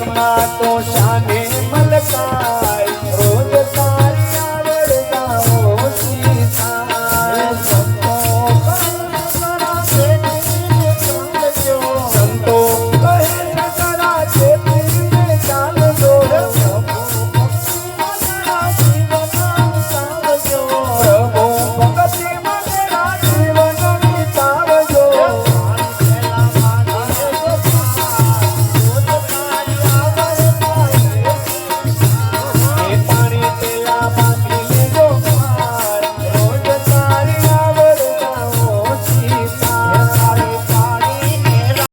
મનમાં તો શાને